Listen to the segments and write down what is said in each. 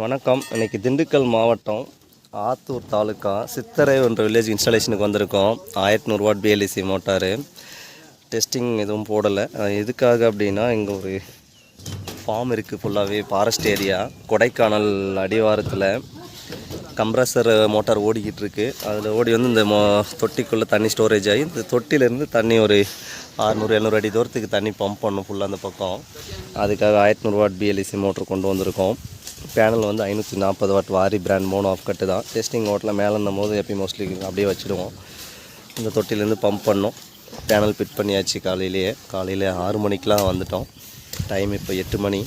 வணக்கம். இன்றைக்கி திண்டுக்கல் மாவட்டம் ஆத்தூர் தாலுக்கா சித்தரை என்ற வில்லேஜ் இன்ஸ்டாலேஷனுக்கு வந்திருக்கோம். ஆயிரத்தி நூறு பிஎல்இசி மோட்டாரு. டெஸ்டிங் எதுவும் போடலை. எதுக்காக அப்படின்னா இங்கே ஒரு ஃபார்ம் இருக்குது ஃபுல்லாகவே ஃபாரஸ்ட் ஏரியா கொடைக்கானல் அடிவாரத்தில் கம்ப்ரஸர் மோட்டார் ஓடிக்கிட்டு இருக்குது அதில் ஓடி வந்து இந்த மோ தொட்டிக்குள்ளே தண்ணி ஸ்டோரேஜ் ஆகி இந்த தொட்டிலேருந்து தண்ணி ஒரு அறுநூறு எழுநூறு அடி தூரத்துக்கு தண்ணி பம்ப் பண்ணும் ஃபுல்லாக அந்த பக்கம். அதுக்காக ஆயிரத்தி நூறு பிஎல்இசி மோட்டர் கொண்டு வந்திருக்கோம். பேனல் வந்து ஐநூற்றி நாற்பது வாட் வாரி பிராண்ட் மோனோ ஆஃப் கட்டு தான். டெஸ்டிங் ஓட்டில் இருந்த போது எப்பயும் மோஸ்ட்லி அப்படியே வச்சுடுவோம். இந்த தொட்டிலேருந்து பம்ப் பண்ணோம். பேனல் ஃபிட் பண்ணியாச்சு காலையிலேயே. காலையில் ஆறு மணிக்கெலாம் வந்துட்டோம். டைம் இப்போ எட்டு மணி.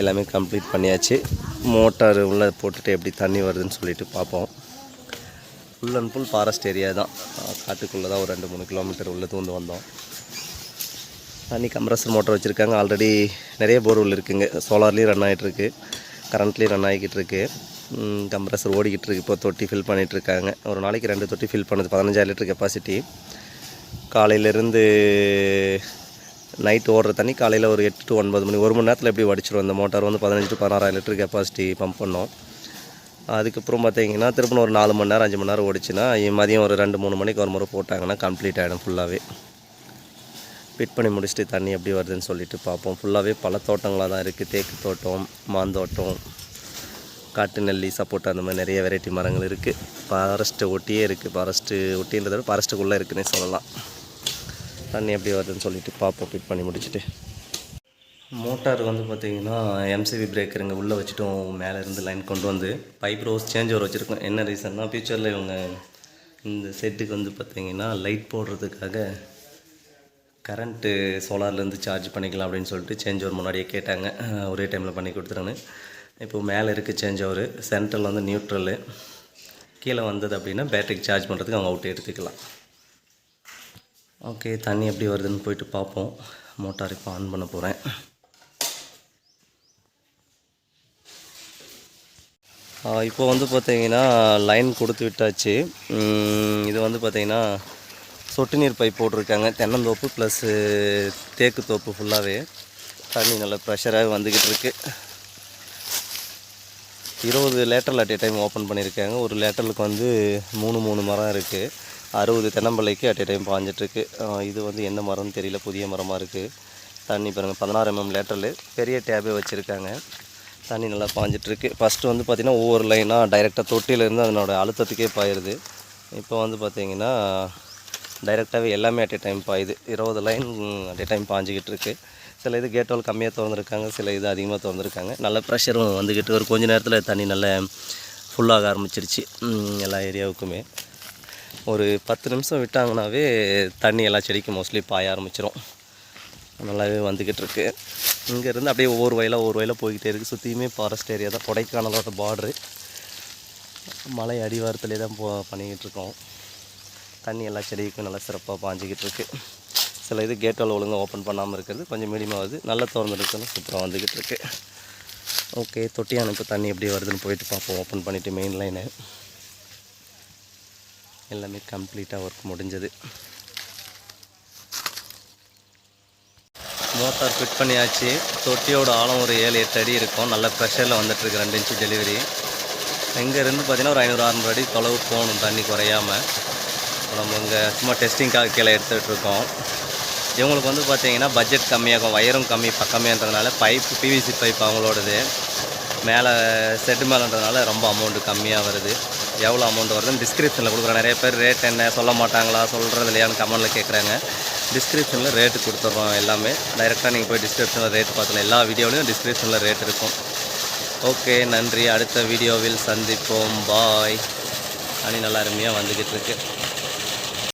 எல்லாமே கம்ப்ளீட் பண்ணியாச்சு. மோட்டார் உள்ளே போட்டுட்டு எப்படி தண்ணி வருதுன்னு சொல்லிட்டு பார்ப்போம். Full and full forest area தான். காட்டுக்குள்ளே தான் ஒரு ரெண்டு மூணு கிலோமீட்டர் உள்ளே தூந்து வந்தோம். தண்ணி கம்ப்ரஸர் மோட்டர் வச்சுருக்காங்க. ஆல்ரெடி நிறைய போர்வெல் இருக்குங்க. சோலார்லேயும் ரன் ஆகிட்டுருக்கு கரண்ட்லி ரன் ஆகிக்கிட்டு இருக்கு. கம்ப்ரஸர் ஓடிக்கிட்டு இருக்கு. இப்போ தொட்டி ஃபில் பண்ணிகிட்ருக்காங்க இருக்காங்க ஒரு நாளைக்கு ரெண்டு தொட்டி ஃபில் பண்ணுது. பதினஞ்சாயிரம் லிட்டர் கெப்பாசிட்டி காலையிலேருந்து நைட் ஓடுற தண்ணி காலையில் ஒரு எட்டு டு ஒன்பது மணி. ஒரு மணி நேரத்தில் எப்படி வடிச்சிடும் இந்த மோட்டார் வந்து பதினஞ்சு டு பதினாறாயிரம் லிட்டர் கெப்பாசிட்டி பம்ப் பண்ணோம். அதுக்கப்புறம் பார்த்தீங்கன்னா திரும்ப ஒரு நாலு மணி நேரம் அஞ்சு மணி நேரம் ஓடிச்சுன்னா மதியம் ஒரு ரெண்டு மூணு மணிக்கு ஒரு முறை போட்டாங்கன்னா கம்ப்ளீட் ஆகிடும் ஃபுல்லாகவே ஃபிட் பண்ணி முடிச்சுட்டு தண்ணி எப்படி வருதுன்னு சொல்லிட்டு பார்ப்போம். ஃபுல்லாகவே பல தோட்டங்களாக தான் இருக்குது தேக்கு தோட்டம் மாந்தோட்டம் காட்டு நெல்லி சப்போட்டா அந்த மாதிரி நிறைய வெரைட்டி மரங்கள் இருக்குது ஃபாரஸ்ட்டு ஒட்டியே இருக்குது ஃபாரஸ்ட்டு ஒட்டின்றத விட ஃபாரஸ்ட்டுக்குள்ளே இருக்குன்னே சொல்லலாம். தண்ணி எப்படி வருதுன்னு சொல்லிட்டு பார்ப்போம். ஃபிட் பண்ணி முடிச்சுட்டு. மோட்டார் வந்து பார்த்திங்கன்னா எம்சிபி பிரேக்கருங்க உள்ளே வச்சுட்டோம் மேலே இருந்து லைன் கொண்டு வந்து பைப் ரோஸ் சேஞ்ச் ஓவர் வச்சுருக்கோம். என்ன ரீசன்னா ஃபியூச்சரில் இவங்க இந்த செட்டுக்கு வந்து பார்த்திங்கன்னா லைட் போடுறதுக்காக கரண்ட்டு சோலார்லேருந்து சார்ஜ் பண்ணிக்கலாம் அப்படின்னு சொல்லிட்டு சேஞ்ச் ஓவர் முன்னாடியே கேட்டாங்க. ஒரே டைமில் பண்ணி கொடுத்துருன்னு இப்போது மேலே இருக்குது சேஞ்ச் ஓவர் சென்ட்ரல் வந்து நியூட்ரலு கீழே வந்தது அப்படின்னா பேட்டரிக்கு சார்ஜ் பண்ணுறதுக்கு அவங்க அவுட் எடுத்துக்கலாம். ஓகே தண்ணி எப்படி வருதுன்னு போயிட்டு பார்ப்போம். மோட்டார் இப்போ ஆன் பண்ண போகிறேன் இப்போ வந்து பார்த்தீங்கன்னா லைன் கொடுத்து விட்டாச்சு. இது வந்து பார்த்திங்கன்னா சொட்டு நீர் பைப் போட்டிருக்காங்க. தென்னந்தோப்பு ப்ளஸ்ஸு தேக்கு தோப்பு ஃபுல்லாகவே தண்ணி நல்ல ப்ரெஷராக வந்துக்கிட்டு இருக்கு. இருபது லேட்டரில் அட் டைம் ஓப்பன் பண்ணியிருக்காங்க ஒரு லேட்டருக்கு வந்து மூணு மூணு மரம் இருக்குது அறுபது தென்னம்பிள்ளைக்கு அட் டைம் பாஞ்சிட்ருக்கு இது வந்து என்ன மரம்னு தெரியல. புதிய மரமாக இருக்குது தண்ணி பாருங்கள் பதினாறு mm எம்எம் லேட்டரில் பெரிய டேபே வச்சுருக்காங்க. தண்ணி நல்லா பாஞ்சிட்ருக்கு ஃபஸ்ட்டு வந்து பார்த்திங்கன்னா ஒவ்வொரு லைனாக டைரெக்டாக தொட்டியிலேருந்து அதனோட அழுத்தத்துக்கே பாயிருது இப்போ வந்து பார்த்திங்கன்னா டைரெக்டாகவே எல்லாமே அட் டைம் பாயுது இருபது லைன் அட் டைம் பாஞ்சிக்கிட்டு இருக்குது சில இது கேட் வால் கம்மியாக திறந்துருக்காங்க சில இது அதிகமாக திறந்துருக்காங்க. நல்ல ப்ரெஷரும் வந்துக்கிட்டு ஒரு கொஞ்ச நேரத்தில் தண்ணி நல்ல ஃபுல்லாக ஆரம்பிச்சிருச்சு. எல்லா ஏரியாவுக்குமே ஒரு பத்து நிமிஷம் விட்டாங்கனாவே தண்ணி எல்லா செடிக்கும் மோஸ்ட்லி பாய ஆரம்பிச்சிரும். நல்லாவே வந்துக்கிட்டு இருக்கு. இங்கேருந்து அப்படியே ஒவ்வொரு வயலாக ஒவ்வொரு வயலாக போய்கிட்டே இருக்குது சுற்றியுமே ஃபாரஸ்ட் ஏரியா தான். கொடைக்கானலோட பார்டரு மலை அடிவாரத்துலேயே தான் போ பண்ணிக்கிட்டு இருக்கோம். தண்ணி எல்லா செடிக்கும் நல்லா சிறப்பாக பாஞ்சிக்கிட்டு இருக்கு சில இது கேட்டால் ஒழுங்காக ஓப்பன் பண்ணாமல் இருக்கிறது கொஞ்சம் மீடியமாகுது நல்லா திறந்துருக்குன்னு சூப்பராக வந்துக்கிட்டு இருக்கு ஓகே தொட்டி இப்போ தண்ணி எப்படி வருதுன்னு போயிட்டு பார்ப்போம். ஓப்பன் பண்ணிவிட்டு மெயின் லைனு எல்லாமே கம்ப்ளீட்டாக ஒர்க் முடிஞ்சது. மோட்டார் ஃபிட் பண்ணியாச்சு. தொட்டியோட ஆழம் ஒரு ஏழு எட்டு அடி இருக்கும். நல்ல ப்ரெஷரில் வந்துட்டுருக்கு ரெண்டு இன்ச்சு டெலிவரி இங்கேருந்து பார்த்தீங்கன்னா ஒரு ஐநூறு அறநூறு அடி தொலைவு போகணும் தண்ணி குறையாமல் இப்போ நம்ம இங்கே சும்மா டெஸ்டிங்காக கீழே எடுத்துகிட்டு இருக்கோம் இவங்களுக்கு வந்து பார்த்தீங்கன்னா பட்ஜெட் கம்மியாகும் வயரும் கம்மி பக்கமேன்றதுனால பைப் பிவிசி பைப் அவங்களோடது. மேலே செட்டு மேலேன்றதுனால ரொம்ப அமௌண்ட்டு கம்மியாக வருது. எவ்வளோ அமௌண்ட் வருதுன்னு டிஸ்கிரிப்ஷனில் கொடுக்குறேன். நிறைய பேர் ரேட் என்ன சொல்ல மாட்டாங்களா சொல்கிறது இல்லையான்னு கமெண்டில் கேட்குறாங்க. டிஸ்கிரிப்ஷனில் ரேட்டு கொடுத்துட்றோம் எல்லாமே. டைரெக்டாக நீங்கள் போய் டிஸ்கிரிப்ஷனில் ரேட் பார்த்துக்கலாம். எல்லா வீடியோலையும் டிஸ்கிரிப்ஷனில் ரேட் இருக்கும். ஓகே நன்றி. அடுத்த வீடியோவில் சந்திப்போம். பாய் அணி நல்லா அருமையாக வந்துக்கிட்டு இருக்கு